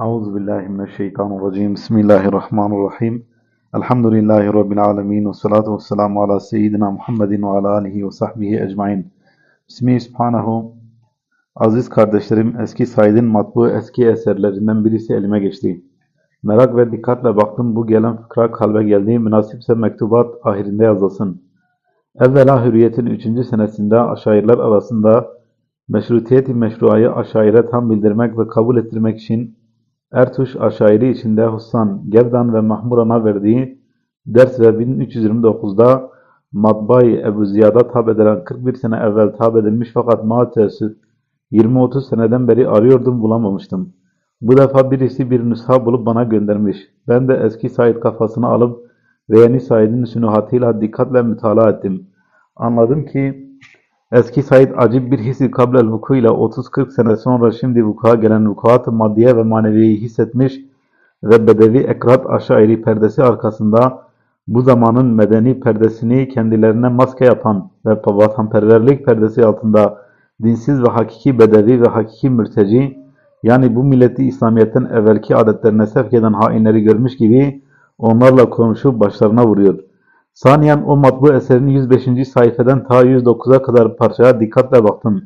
Euzu billahi mineşşeytanirracim. Bismillahirrahmanirrahim. Elhamdülillahi rabbil alamin ve salatu vesselamu ala seyyidina Muhammedin ve ala alihi ve sahbihi ecmaîn. Bismillahi subhanahu. Aziz kardeşlerim, eski Said'in matbu eski eserlerinden birisi elime geçti. Merak ve dikkatle baktım bu gelen fıkra kalbe geldiği münasipse mektubat ahirinde yazılsın. Evvela hürriyetin 3. senesinde aşairler arasında meşrutiyeti meşruayı aşaire tam bildirmek ve kabul ettirmek için Ertuş aşairi içinde Hussan, Gerdan ve Mahmuran'a verdiği ders ve 1329'da Matbay Ebu Ziyad'a tab edilen 41 sene evvel tab edilmiş fakat maalesef 20-30 seneden beri arıyordum bulamamıştım. Bu defa birisi bir nüsha bulup bana göndermiş. Ben de eski Said kafasını alıp ve yeni Said'in sünuhatıyla dikkatle mütalaa ettim. Anladım ki eski Said acip bir hissi kablel vuku ile 30-40 sene sonra şimdi vuku'a gelen vukuat-ı maddiye ve maneviyeyi hissetmiş ve bedevi ekrat aşairi perdesi arkasında bu zamanın medeni perdesini kendilerine maske yapan ve vatanperverlik perdesi altında dinsiz ve hakiki bedevi ve hakiki mürteci yani bu milleti İslamiyet'ten evvelki adetlerine sevk eden hainleri görmüş gibi onlarla konuşup başlarına vuruyor. Saniyen o matbu eserin 105. sayfeden ta 109'a kadar parçaya dikkatle baktım.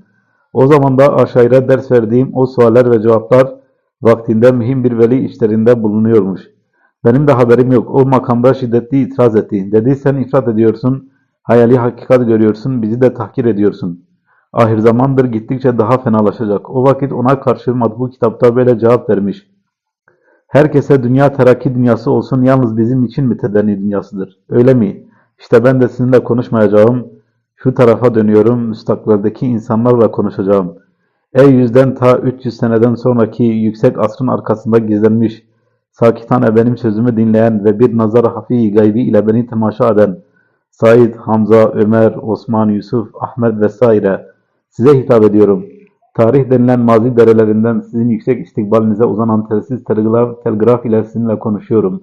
O zaman da aşağıya ders verdiğim o sualler ve cevaplar vaktinde mühim bir veli işlerinde bulunuyormuş. Benim de haberim yok. O makamda şiddetli itiraz etti. Dedi sen ifrat ediyorsun, hayali hakikat görüyorsun, bizi de tahkir ediyorsun. Ahir zamandır gittikçe daha fenalaşacak. O vakit ona karşı matbu kitapta böyle cevap vermiş. Herkese dünya terakki dünyası olsun yalnız bizim için mütedenni dünyasıdır. Öyle mi? İşte ben de sizinle konuşmayacağım. Şu tarafa dönüyorum. Müstakbeldeki insanlarla konuşacağım. Ey yüzden ta 300 seneden sonraki yüksek asrın arkasında gizlenmiş, sakitane benim sözümü dinleyen ve bir nazar hafi gaybi ile beni temaşa eden Said, Hamza, Ömer, Osman, Yusuf, Ahmet vesaire size hitap ediyorum. Tarih denilen mazi derelerinden sizin yüksek istikbalinize uzanan telsiz telgraf, telgraf ile sizinle konuşuyorum.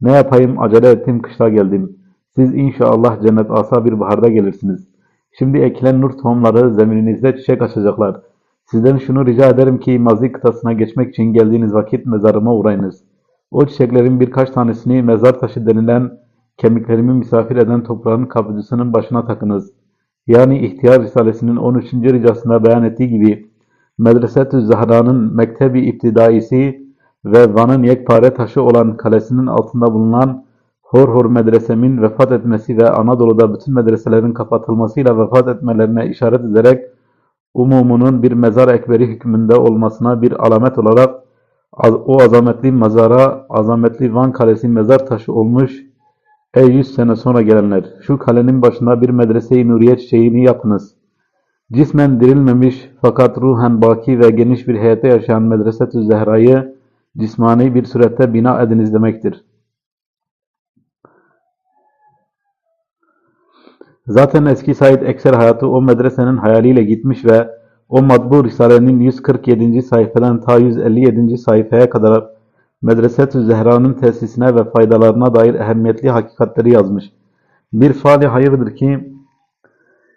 Ne yapayım acele ettim kışla geldim. Siz inşallah cennet asa bir baharda gelirsiniz. Şimdi ekilen nur tohumları zemininizde çiçek açacaklar. Sizden şunu rica ederim ki mazi kıtasına geçmek için geldiğiniz vakit mezarıma uğrayınız. O çiçeklerin birkaç tanesini mezar taşı denilen kemiklerimi misafir eden toprağın kapıcısının başına takınız. Yani İhtiyar Risalesi'nin 13. ricasında beyan ettiği gibi Medresetü Zahra'nın mektebi iptidaisi ve Van'ın yekpare taşı olan kalesinin altında bulunan Hor Hor medresemin vefat etmesi ve Anadolu'da bütün medreselerin kapatılmasıyla vefat etmelerine işaret ederek umumunun bir mezar ekberi hükmünde olmasına bir alamet olarak o azametli mezara azametli Van Kalesi mezar taşı olmuş. Ey yüz sene sonra gelenler! Şu kalenin başında bir medrese-i nuriye çiçeğini yapınız. Cismen dirilmemiş fakat ruhen baki ve geniş bir heyette yaşayan Medreset-ü Zehra'yı cismani bir surette bina ediniz demektir. Zaten eski Said ekser hayatı o medresenin hayaliyle gitmiş ve o matbu risalenin 147. sayfadan ta 157. sayfaya kadar Medreset-ü Zehra'nın tesisine ve faydalarına dair ehemmiyetli hakikatleri yazmış. Bir fali hayırdır ki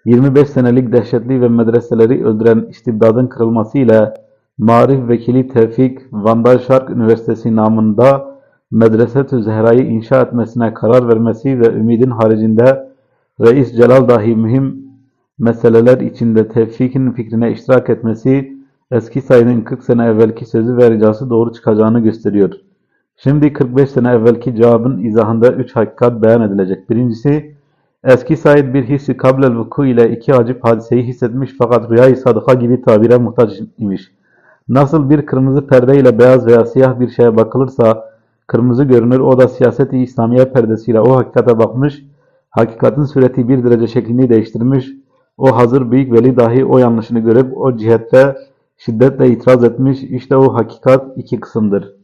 25 senelik dehşetli ve medreseleri öldüren istibdadın kırılması ile Marif Vekili Tevfik Vandal Şark Üniversitesi namında Medreset-ü Zehra'yı inşa etmesine karar vermesi ve ümidin haricinde Reis Celal dahi mühim meseleler içinde Tevfik'in fikrine iştirak etmesi eski sayının 40 sene evvelki sözü ve ricası doğru çıkacağını gösteriyor. Şimdi 45 sene evvelki cevabın izahında 3 hakikat beyan edilecek. Birincisi, eski Said bir hissi kablel vuku ile iki acip hadiseyi hissetmiş fakat rüyayı sadıka gibi tabire muhtaç imiş. Nasıl bir kırmızı perde ile beyaz veya siyah bir şeye bakılırsa kırmızı görünür, o da siyaseti İslamiye perdesiyle o hakikate bakmış, hakikatin sureti bir derece şeklini değiştirmiş, o hazır büyük veli dahi o yanlışını görüp o cihette şiddetle itiraz etmiş, işte o hakikat iki kısımdır.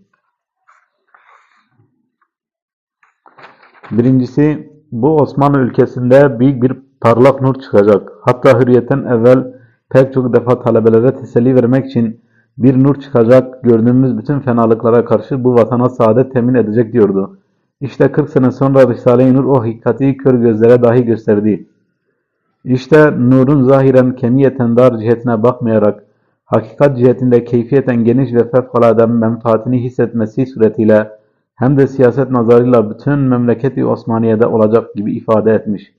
Birincisi, bu Osmanlı ülkesinde büyük bir parlak nur çıkacak. Hatta hürriyetten evvel pek çok defa talebelere teselli vermek için bir nur çıkacak, gördüğümüz bütün fenalıklara karşı bu vatana saadet temin edecek diyordu. İşte 40 sene sonra Risale-i Nur o hakikati kör gözlere dahi gösterdi. İşte nurun zahiren kemiyeten dar cihetine bakmayarak hakikat cihetinde keyfiyeten geniş ve fevkalade menfaatini hissetmesi suretiyle hem de siyaset nazarıyla bütün memleketi Osmaniye'de olacak gibi ifade etmiş.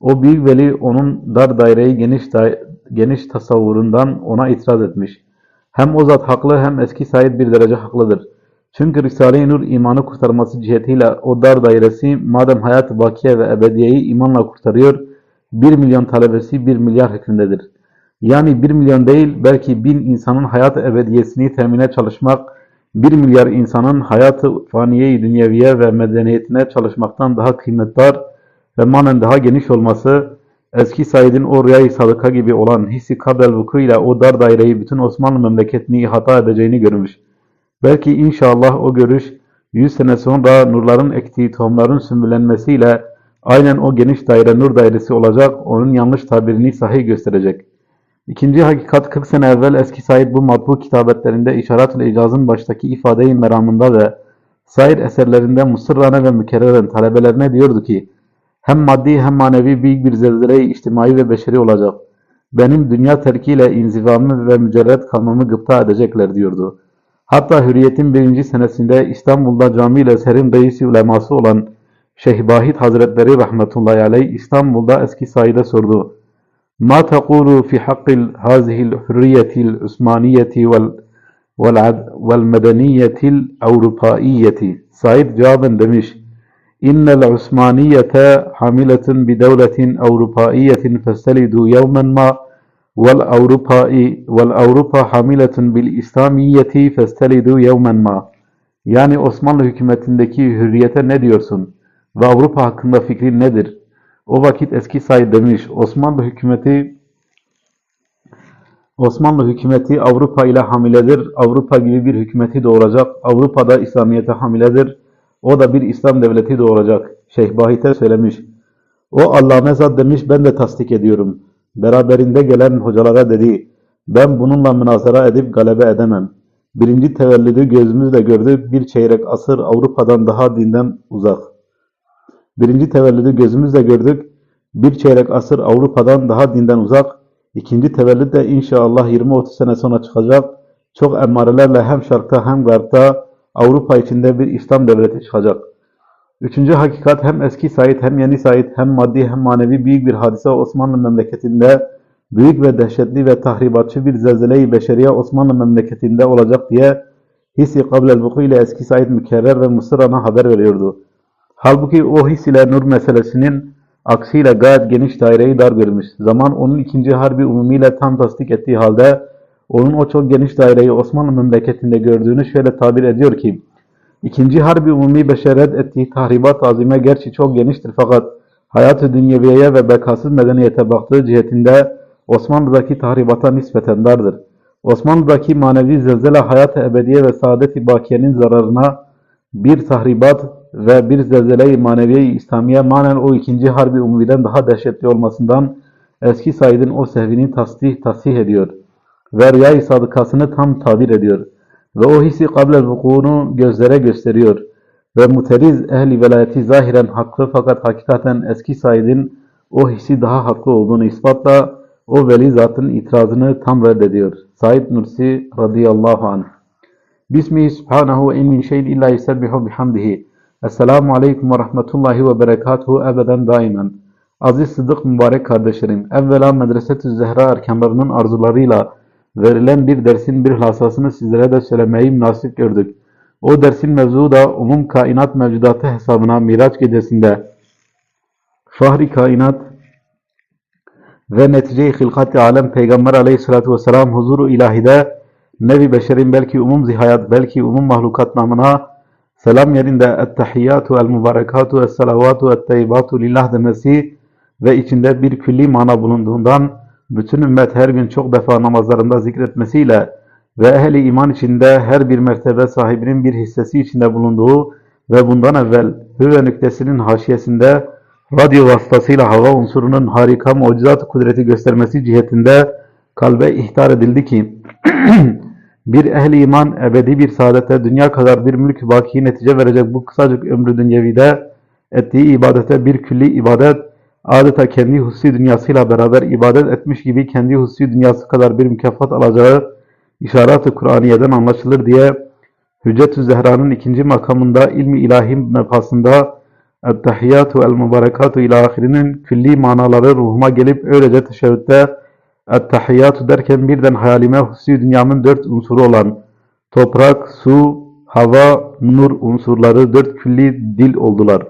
O büyük veli onun dar daireyi geniş, da geniş tasavvurundan ona itiraz etmiş. Hem o zat haklı hem eski Said bir derece haklıdır. Çünkü Risale-i Nur imanı kurtarması cihetiyle o dar dairesi madem hayat-ı bakiye ve ebediyeyi imanla kurtarıyor, bir milyon talebesi bir milyar hükmündedir. Yani bir milyon değil belki bin insanın hayat-ı ebediyesini temine çalışmak, bir milyar insanın hayatı faniye-i dünyeviye ve medeniyetine çalışmaktan daha kıymetdar ve manen daha geniş olması, eski Said'in o rüyayı sadıka gibi olan hissi kabel vuku ile o dar daireyi bütün Osmanlı memleketini ihata edeceğini görmüş. Belki inşallah o görüş 100 sene sonra nurların ektiği tohumların sümbülenmesiyle aynen o geniş daire nur dairesi olacak, onun yanlış tabirini sahih gösterecek. İkinci hakikat 40 sene evvel eski Said bu matbu kitabetlerinde İşaret-ül İcaz'ın baştaki ifadeyi meramında ve sair eserlerinde musırrane ve mükerreren talebelerine diyordu ki hem maddi hem manevi büyük bir zelzele-i içtimai ve beşeri olacak. Benim dünya terkiyle inzivamı ve mücerret kalmamı gıpta edecekler diyordu. Hatta Hürriyet'in birinci senesinde İstanbul'da cami ile serin reisi uleması olan Şeyh Bahit Hazretleri rahmetullahi aleyh İstanbul'da eski Said'e sordu. Ma taqulu fi hürriyetil Osmaniyeti vel vel medeniyetil Avrupaiyeti. Said cevaben demiş. İnnel Osmaniyete hamiletun bi devletin Avrupaiyetin festelidu yevmen ma vel Avrupai vel Avrupa hamiletun bil İslamiyeti festelidu yevmen ma. Yani Osmanlı hükümetindeki hürriyete ne diyorsun? Ve Avrupa hakkında fikrin nedir? O vakit eski Said demiş, Osmanlı hükümeti Osmanlı hükümeti Avrupa ile hamiledir. Avrupa gibi bir hükümeti doğuracak. Avrupa'da İslamiyete hamiledir. O da bir İslam devleti doğuracak. Şeyh Bahit'e söylemiş. O Allame Zad demiş ben de tasdik ediyorum. Beraberinde gelen hocalara dedi. Ben bununla münazara edip galebe edemem. Birinci tevellüdü gözümüzle gördük. Bir çeyrek asır Avrupa'dan daha dinden uzak. Birinci tevellüdü gözümüzle gördük. Bir çeyrek asır Avrupa'dan daha dinden uzak. İkinci tevellüd de inşallah 20-30 sene sonra çıkacak. Çok emmarelerle hem şarkta hem garpta Avrupa içinde bir İslam devleti çıkacak. Üçüncü hakikat hem eski Said hem yeni Said hem maddi hem manevi büyük bir hadise Osmanlı memleketinde büyük ve dehşetli ve tahribatçı bir zelzele-i beşeriye Osmanlı memleketinde olacak diye hissi kablel vuku ile eski Said mükerrer ve Mısır'a haber veriyordu. Halbuki o his ile nur meselesinin aksiyle gayet geniş daireyi dar görmüş. Zaman onun ikinci harbi umumiyle tam tasdik ettiği halde onun o çok geniş daireyi Osmanlı memleketinde gördüğünü şöyle tabir ediyor ki İkinci harbi umumi beşeret ettiği tahribat azime gerçi çok geniştir fakat hayat-ı dünyeviyeye ve bekasız medeniyete baktığı cihetinde Osmanlı'daki tahribata nispeten dardır. Osmanlı'daki manevi zelzele hayat-ı ebediye ve saadet-i bakiyenin zararına bir tahribat ve bir zelzele-i maneviye-i İslamiye manen o ikinci harbi umumiden daha dehşetli olmasından eski Said'in o sehvini tasdih, tasih ediyor ve rüyayı sadıkasını tam tabir ediyor ve o hissi kablel vukuunu gözlere gösteriyor ve muteriz ehli velayeti zahiren haklı fakat hakikaten eski Said'in o hissi daha haklı olduğunu ispatla o veli zatın itirazını tam reddediyor. Said Nursi radıyallahu anh. Bismihi subhanahu ve in min şeyin illa bihamdihi. Esselamu aleyküm ve rahmetullahi ve berekatuhu ebeden daimen. Aziz Sıddık mübarek kardeşlerim, evvela Medreset-ü Zehra erkanlarının arzularıyla verilen bir dersin bir hlasasını sizlere de söylemeyi münasip gördük. O dersin mevzuu da umum kainat mevcudatı hesabına Miraç gecesinde Fahri kainat ve netice-i hilkat alem Peygamber aleyhissalatü vesselam huzuru ilahide nevi beşerin belki umum zihayat belki umum mahlukat namına selam yerinde. Ettehiyyatu el mübarekatu es salavatu et teyyibatu lillah demesi ve içinde bir külli mana bulunduğundan bütün ümmet her gün çok defa namazlarında zikretmesiyle ve ehli iman içinde her bir mertebe sahibinin bir hissesi içinde bulunduğu ve bundan evvel hüve nüktesinin haşiyesinde radyo vasıtasıyla hava unsurunun harika mucizat kudreti göstermesi cihetinde kalbe ihtar edildi ki bir ehli iman ebedi bir saadete dünya kadar bir mülk baki netice verecek bu kısacık ömrü dünyevide ettiği ibadete bir külli ibadet adeta kendi hussi dünyasıyla beraber ibadet etmiş gibi kendi hussi dünyası kadar bir mükafat alacağı işaret-i Kur'aniye'den anlaşılır diye Hüccetü Zehra'nın ikinci makamında ilmi ilahi mefasında Ettehiyyatu el mübarekatu ila ahirinin külli manaları ruhuma gelip öylece teşebbütte Ettehiyyatu derken birden hayalime hususi dünyamın dört unsuru olan toprak, su, hava, nur unsurları dört külli dil oldular.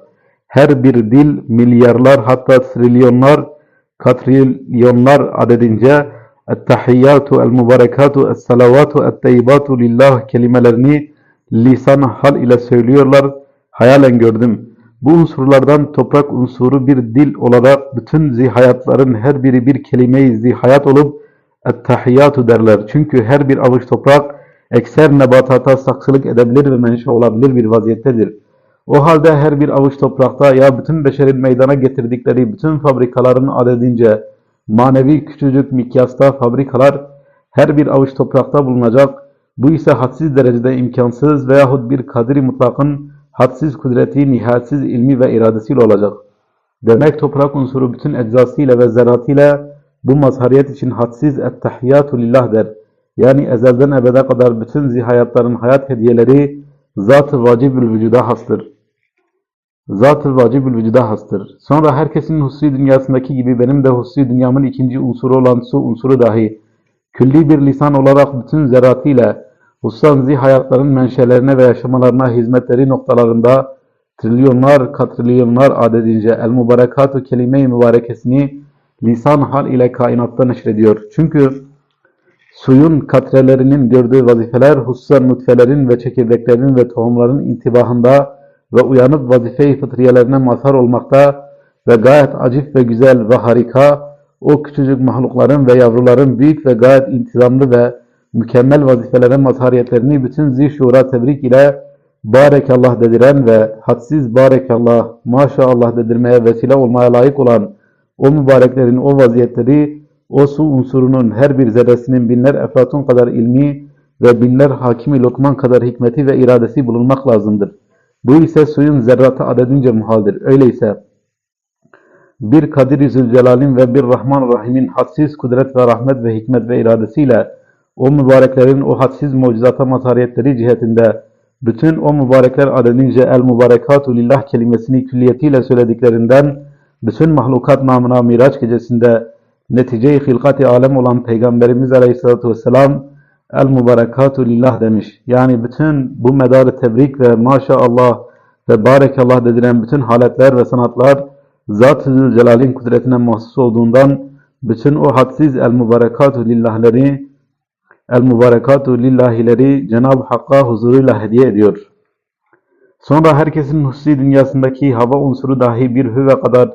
Her bir dil milyarlar hatta trilyonlar, katrilyonlar adedince Ettehiyyatu el mübarekatu es salavatu et teyyibatu lillah kelimelerini lisan hal ile söylüyorlar. Hayalen gördüm. Bu unsurlardan toprak unsuru bir dil olarak bütün zihayatların her biri bir kelime-i zihayat olup ettehiyyatu derler. Çünkü her bir avuç toprak ekser nebatata saksılık edebilir ve menşe olabilir bir vaziyettedir. O halde her bir avuç toprakta ya bütün beşerin meydana getirdikleri bütün fabrikaların adedince manevi küçücük mikyasta fabrikalar her bir avuç toprakta bulunacak. Bu ise hadsiz derecede imkansız veyahut bir kadri mutlakın hadsiz kudreti, nihayetsiz ilmi ve iradesiyle olacak. Demek toprak unsuru bütün eczasıyla ve zeratıyla bu mazhariyet için hadsiz ettehiyyatu lillah der. Yani ezelden ebede kadar bütün zihayatların hayat hediyeleri zat-ı vacibül vücuda hastır. Zat-ı vacibül vücuda hastır. Sonra herkesin hususi dünyasındaki gibi benim de hususi dünyamın ikinci unsuru olan su unsuru dahi külli bir lisan olarak bütün zeratıyla hususan zihayatların menşelerine ve yaşamalarına hizmetleri noktalarında trilyonlar katrilyonlar adedince el-mübarekatü kelime-i mübarekesini lisan hal ile kainatta neşrediyor. Çünkü suyun katrelerinin gördüğü vazifeler hususan nutfelerin ve çekirdeklerin ve tohumların intibahında ve uyanıp vazife-i fıtriyelerine mazhar olmakta ve gayet acip ve güzel ve harika o küçücük mahlukların ve yavruların büyük ve gayet intizamlı ve mükemmel vazifelere mazhariyetlerini bütün zişura tebrik ile barekallah dediren ve hadsiz barekallah maşallah dedirmeye vesile olmaya layık olan o mübareklerin o vaziyetleri o su unsurunun her bir zerresinin binler eflatun kadar ilmi ve binler hakimi lokman kadar hikmeti ve iradesi bulunmak lazımdır. Bu ise suyun zerratı adedince muhaldir. Öyleyse bir Kadir-i Zülcelal'in ve bir Rahman Rahim'in hadsiz kudret ve rahmet ve hikmet ve iradesiyle o mübareklerin o hadsiz mucizata mazhariyetleri cihetinde bütün o mübarekler adedince el mübarekatu lillah kelimesini külliyetiyle söylediklerinden bütün mahlukat namına Miraç gecesinde netice-i hilkat-i alem olan Peygamberimiz Aleyhisselatü Vesselam el mübarekatu lillah demiş. Yani bütün bu medarı tebrik ve maşallah ve barekallah dedilen bütün haletler ve sanatlar Zat-ı Celal'in kudretine mahsus olduğundan bütün o hadsiz el mübarekatu lillahleri el mübarekatu lillahileri Cenab-ı Hakk'a huzuruyla hediye ediyor. Sonra herkesin hususi dünyasındaki hava unsuru dahi bir hüve kadar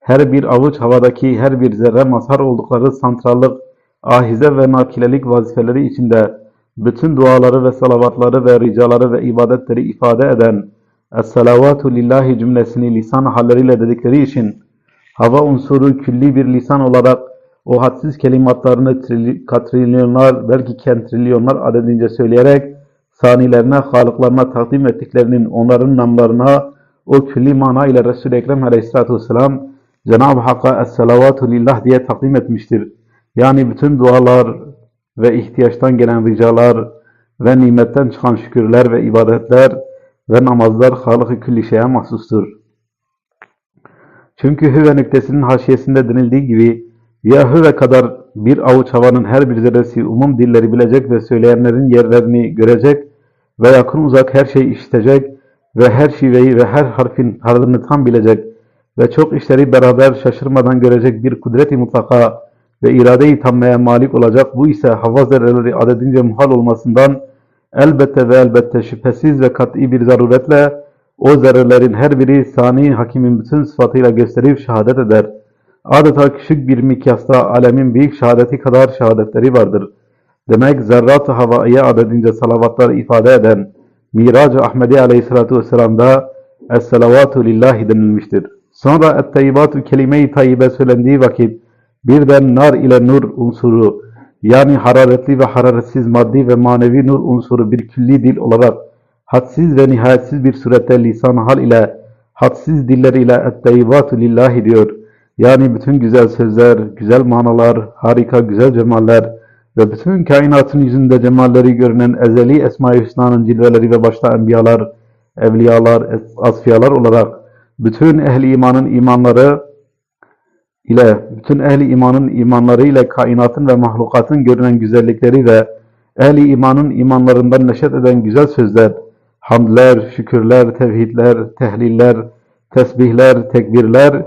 her bir avuç havadaki her bir zerre mazhar oldukları santrallık, ahize ve nakilelik vazifeleri içinde bütün duaları ve salavatları ve ricaları ve ibadetleri ifade eden Es-salavatu lillahi cümlesini lisan halleriyle dedikleri için hava unsuru külli bir lisan olarak o hadsiz kelimatlarını katrilyonlar belki kentrilyonlar adedince söyleyerek sanilerine, halıklarına takdim ettiklerinin onların namlarına o külli mana ile Resul-i Ekrem aleyhissalatü vesselam Cenab-ı Hakk'a Es-salavatu lillah diye takdim etmiştir. Yani bütün dualar ve ihtiyaçtan gelen ricalar ve nimetten çıkan şükürler ve ibadetler ve namazlar Halık-ı külli şeye mahsustur. Çünkü hüve nüktesinin haşiyesinde denildiği gibi ya hüve kadar bir avuç havanın her bir zerresi umum dilleri bilecek ve söyleyenlerin yerlerini görecek ve yakın uzak her şeyi işitecek ve her şiveyi ve her harfin harfını tam bilecek ve çok işleri beraber şaşırmadan görecek bir kudret-i mutlaka ve irade-i malik olacak. Bu ise hava zerreleri adedince muhal olmasından elbette ve elbette şüphesiz ve kat'i bir zaruretle o zerrelerin her biri sani hakimin bütün sıfatıyla gösterip şehadet eder. Adeta küçük bir mikyasta alemin büyük şehadeti kadar şehadetleri vardır. Demek zerrat-ı havaiye adedince salavatlar ifade eden Mirac-ı Ahmedi aleyhissalatu vesselam'da Es-salavatu lillahi denilmiştir. Sonra et-tayyibatü kelime-i tayyibe söylendiği vakit birden nar ile nur unsuru yani hararetli ve hararetsiz maddi ve manevi nur unsuru bir külli dil olarak hadsiz ve nihayetsiz bir surette lisan hal ile hadsiz diller ile et-tayyibatu lillahi diyor. Yani bütün güzel sözler, güzel manalar, harika güzel cemaller ve bütün kainatın yüzünde cemalleri görünen ezeli Esma-i Hüsna'nın cilveleri ve başta enbiyalar, evliyalar, asfiyalar olarak bütün ehli imanın imanları ile bütün ehli imanın imanları ile kainatın ve mahlukatın görünen güzellikleri ve ehli imanın imanlarından neşet eden güzel sözler, hamdler, şükürler, tevhidler, tehliller, tesbihler, tekbirler,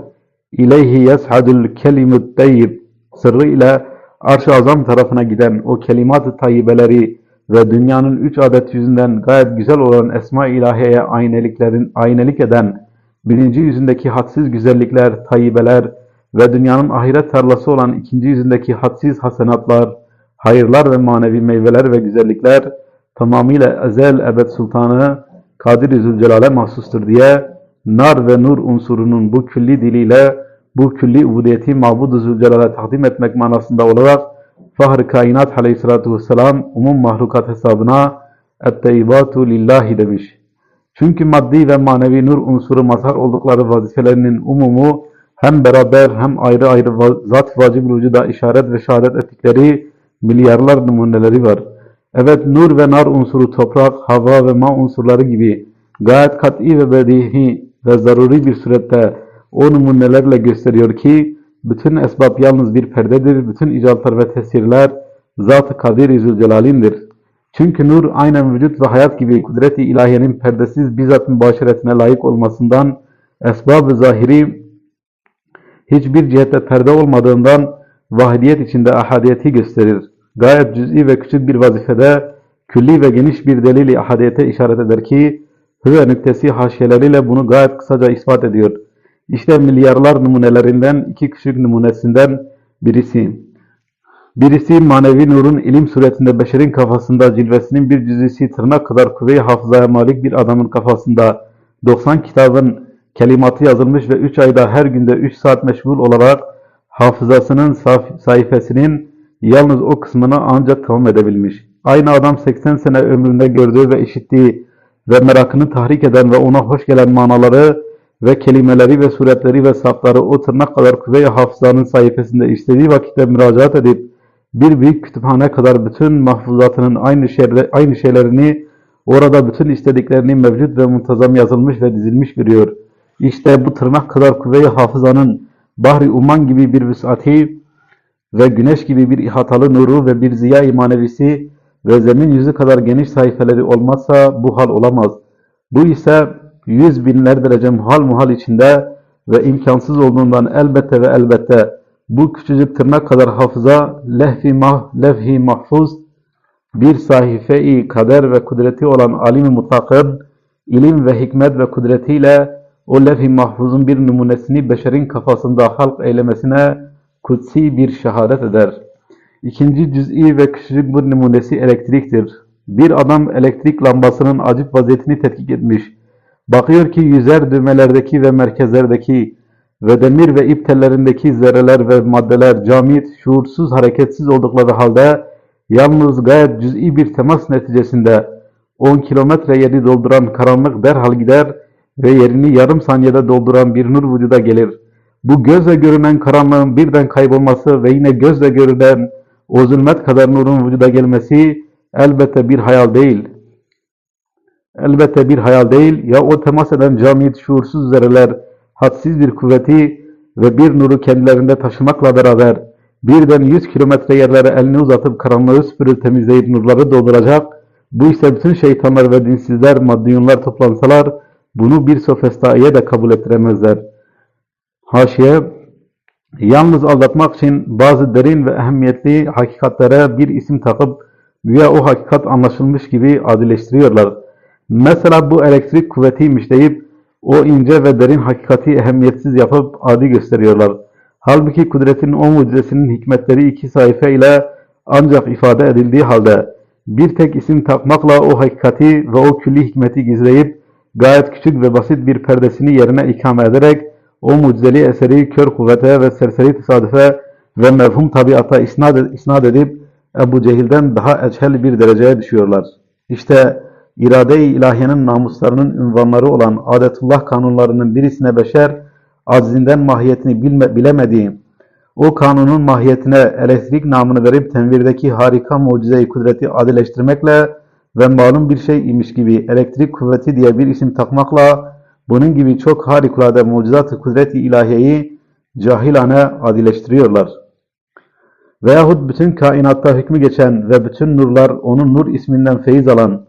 ileyhi yeshadul kelimut tayyib. Sırrı ile arş-ı azam tarafına giden o kelimat-ı tayyibeleri ve dünyanın üç adet yüzünden gayet güzel olan esma-i ilahiyeye ayneliklerin aynelik eden birinci yüzündeki hadsiz güzellikler, tayyibeler ve dünyanın ahiret tarlası olan ikinci yüzündeki hadsiz hasenatlar, hayırlar ve manevi meyveler ve güzellikler tamamıyla ezel ebed sultanı Kadir-i Zülcelal'e mahsustur diye nar ve nur unsurunun bu külli diliyle bu külli ubudiyeti Mabud-u Zülcelal'e takdim etmek manasında olarak Fahr-ı Kainat aleyhissalatu vesselam umum mahlukat hesabına etteyyibatu lillahi demiş. Çünkü maddi ve manevi nur unsuru mazhar oldukları vazifelerinin umumu hem beraber hem ayrı ayrı zat vacib vücuda işaret ve şehadet ettikleri milyarlar numuneleri var. Evet nur ve nar unsuru toprak, hava ve ma unsurları gibi gayet kat'i ve bedihi ve zaruri bir surette o numunelerle gösteriyor ki bütün esbab yalnız bir perdedir, bütün icatlar ve tesirler Zat-ı Kadir-i Zülcelal'indir. Çünkü nur aynen vücut ve hayat gibi kudret-i ilahiyenin perdesiz bizzat mübaşeretine layık olmasından esbab-ı zahiri hiçbir cihette perde olmadığından vahidiyet içinde ahadiyeti gösterir. Gayet cüz'i ve küçük bir vazifede külli ve geniş bir delil-i ahadiyete işaret eder ki hüve nüktesi haşiyeleriyle bunu gayet kısaca ispat ediyor. İşte milyarlar numunelerinden iki küçük numunesinden birisi. Birisi manevi nurun ilim suretinde beşerin kafasında cilvesinin bir cüzisi tırnak kadar kuvve-i hafızaya malik bir adamın kafasında 90 kitabın kelimatı yazılmış ve 3 ayda her günde 3 saat meşgul olarak hafızasının sayfasının yalnız o kısmını ancak tamam edebilmiş. Aynı adam 80 sene ömründe gördüğü ve işittiği ve merakını tahrik eden ve ona hoş gelen manaları ve kelimeleri ve suretleri ve safları o tırnak kadar kuvve-i hafızanın sayfasında istediği vakitte müracaat edip bir büyük kütüphane kadar bütün mahfuzatının aynı, şeyle, aynı şeylerini orada bütün istediklerini mevcut ve muntazam yazılmış ve dizilmiş görüyor. İşte bu tırnak kadar kuvve-i hafızanın bahri umman gibi bir vüsati ve güneş gibi bir ihatalı nuru ve bir ziya-i manevisi ve zemin yüzü kadar geniş sayfeleri olmazsa bu hal olamaz. Bu ise yüz binler derece muhal muhal içinde ve imkansız olduğundan elbette ve elbette bu küçücük tırnak kadar hafıza lehvi mah, levh-i mahfuz bir sahife-i kader ve kudreti olan alim-i mutlakın ilim ve hikmet ve kudretiyle o levh-i mahfuzun bir numunesini beşerin kafasında halk eylemesine kutsi bir şehadet eder. İkinci cüz'i ve küçücük bir numunesi elektriktir. Bir adam elektrik lambasının acip vaziyetini tetkik etmiş. Bakıyor ki yüzer düğmelerdeki ve merkezlerdeki ve demir ve ip tellerindeki zerreler ve maddeler camit, şuursuz, hareketsiz oldukları halde yalnız gayet cüz'i bir temas neticesinde 10 kilometre yeri dolduran karanlık derhal gider ve yerini yarım saniyede dolduran bir nur vücuda gelir. Bu gözle görünen karanlığın birden kaybolması ve yine gözle görülen o zulmet kadar nurun vücuda gelmesi elbette bir hayal değil. Elbette bir hayal değil ya o temas eden camit şuursuz zerreler hadsiz bir kuvveti ve bir nuru kendilerinde taşımakla beraber birden 100 kilometre yerlere elini uzatıp karanlığı süpürüp temizleyip nurları dolduracak. Bu ise bütün şeytanlar ve dinsizler, maddiyunlar toplansalar bunu bir sofistaiye de kabul ettiremezler. Haşiye Yalnız aldatmak için bazı derin ve ehemmiyetli hakikatlere bir isim takıp güya o hakikat anlaşılmış gibi adileştiriyorlar. Mesela bu elektrik kuvvetiymiş deyip o ince ve derin hakikati ehemmiyetsiz yapıp adi gösteriyorlar. Halbuki kudretin o mucizesinin hikmetleri iki sayfa ile ancak ifade edildiği halde bir tek isim takmakla o hakikati ve o külli hikmeti gizleyip gayet küçük ve basit bir perdesini yerine ikame ederek o mucizeli eseri kör kuvvete ve serseri tesadüfe ve mevhum tabiata isnat, isnat edip Ebu Cehil'den daha eçhel bir dereceye düşüyorlar. İşte irade-i ilahiyenin namuslarının ünvanları olan adetullah kanunlarının birisine beşer, acizinden mahiyetini bilme, bilemediği, o kanunun mahiyetine elektrik namını verip tenvirdeki harika mucize-i kudreti adileştirmekle ve malum bir şey imiş gibi elektrik kuvveti diye bir isim takmakla bunun gibi çok harikulade mucizat-ı kudret-i ilahiyeyi cahilane adileştiriyorlar. Veyahut bütün kainatta hükmü geçen ve bütün nurlar onun nur isminden feyiz alan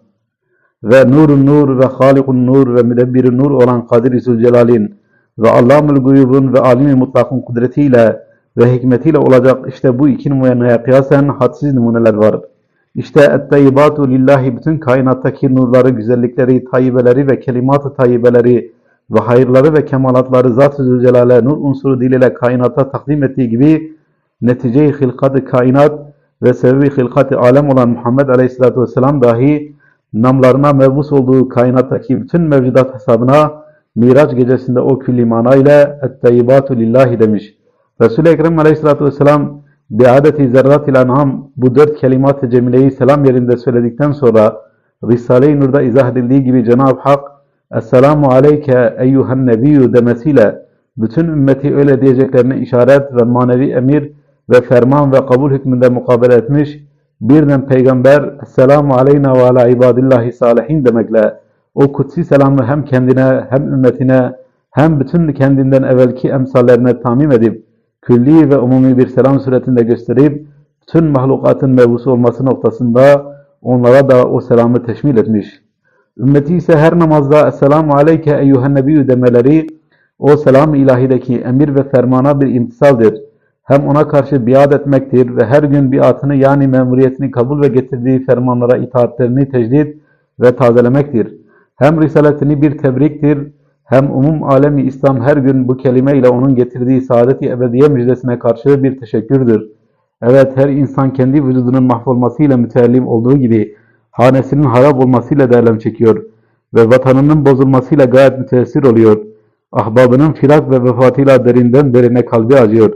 ve nurun nur ve halikun nur ve müdebbir nur olan Kadir-i Zülcelal'in ve Allamül Guyub'un ve Alim-i Mutlak'ın kudretiyle ve hikmetiyle olacak işte bu iki numuneye kıyasen hadsiz numuneler var. İşte etteyyibatu lillahi bütün kainattaki nurları, güzellikleri, tayyibeleri ve kelimat-ı tayyibeleri ve hayırları ve kemalatları Zat-ı Zülcelal'e nur unsuru diliyle kainata takdim ettiği gibi netice-i hilkat-ı kainat ve sebebi hilkat-ı alem olan Muhammed Aleyhisselatü Vesselam dahi namlarına mevbus olduğu kainattaki bütün mevcudat hesabına Miraç gecesinde o külli manayla etteyyibatu lillahi demiş. Resul-i Ekrem Aleyhisselatü Vesselam biadeti zerrat-il anham bu dört kelimat-ı cemileyi selam yerinde söyledikten sonra Risale-i Nur'da izah edildiği gibi Cenab-ı Hak Esselamu aleyke eyyuhen nebiyyü demesiyle bütün ümmeti öyle diyeceklerine işaret ve manevi emir ve ferman ve kabul hükmünde mukabele etmiş. Birden peygamber Esselamu aleyna ve ala ibadillahi salihin demekle o kutsi selamı hem kendine hem ümmetine hem bütün kendinden evvelki emsallerine tamim edip külli ve umumi bir selam suretinde gösterip bütün mahlukatın mevusu olması noktasında onlara da o selamı teşmil etmiş. Ümmeti ise her namazda Esselamu aleyke eyyühen nebiyyü demeleri o selam-ı ilahideki emir ve fermana bir imtisaldir. Hem ona karşı biat etmektir ve her gün biatını yani memuriyetini kabul ve getirdiği fermanlara itaatlerini tecdid ve tazelemektir. Hem risaletini bir tebriktir, hem umum alemi İslam her gün bu kelime ile onun getirdiği saadet-i ebediye müjdesine karşı bir teşekkürdür. Evet her insan kendi vücudunun mahvolmasıyla müteellim olduğu gibi hanesinin harap olmasıyla da elem çekiyor ve vatanının bozulmasıyla gayet müteessir oluyor. Ahbabının firak ve vefatıyla derinden derine kalbi acıyor.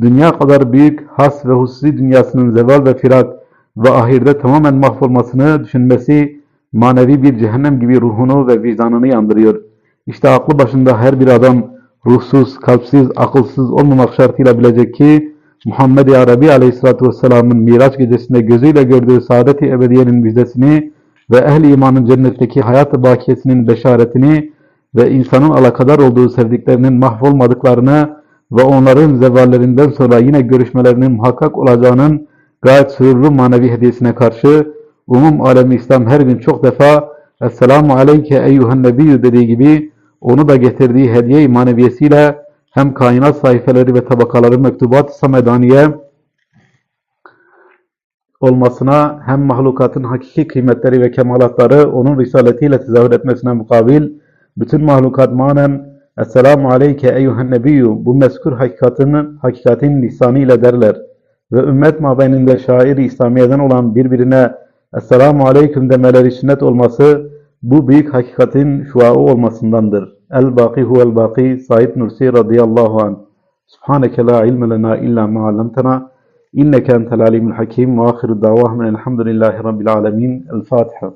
Dünya kadar büyük has ve hususi dünyasının zeval ve firak ve ahirde tamamen mahvolmasını düşünmesi manevi bir cehennem gibi ruhunu ve vicdanını yandırıyor. İşte aklı başında her bir adam ruhsuz, kalpsiz, akılsız olmamak şartıyla bilecek ki Muhammed-i Arabi Aleyhisselatü Vesselam'ın Miraç gecesinde gözüyle gördüğü saadet-i ebediyenin müjdesini ve ehli imanın cennetteki hayat-ı bakiyesinin beşaretini ve insanın alakadar olduğu sevdiklerinin mahvolmadıklarını ve onların zevallerinden sonra yine görüşmelerinin muhakkak olacağının gayet sürurlu manevi hediyesine karşı umum alemi İslam her gün çok defa Esselamu aleyke eyyühen nebiyyü dediği gibi onu da getirdiği hediye-i maneviyesiyle hem kainat sayfeleri ve tabakaları mektubat-ı samedaniye olmasına hem mahlukatın hakiki kıymetleri ve kemalatları onun risaletiyle tezahür etmesine mukabil bütün mahlukat manen Esselamu aleyke eyyühen nebiyyü bu mezkur hakikatin, hakikatin lisanı ile derler ve ümmet mabeyninde şair-i İslamiye'den olan birbirine Esselamu aleyküm demeleri sünnet olması bu büyük hakikatin şuağı olmasındandır. El-Baki huvel-Baki Said Nursi radıyallahu anh Subhaneke la ilme lena illa ma allamtana inneke entel alimul hakim ve ahiru davahmen elhamdülillahi rabbil alemin. El-Fatiha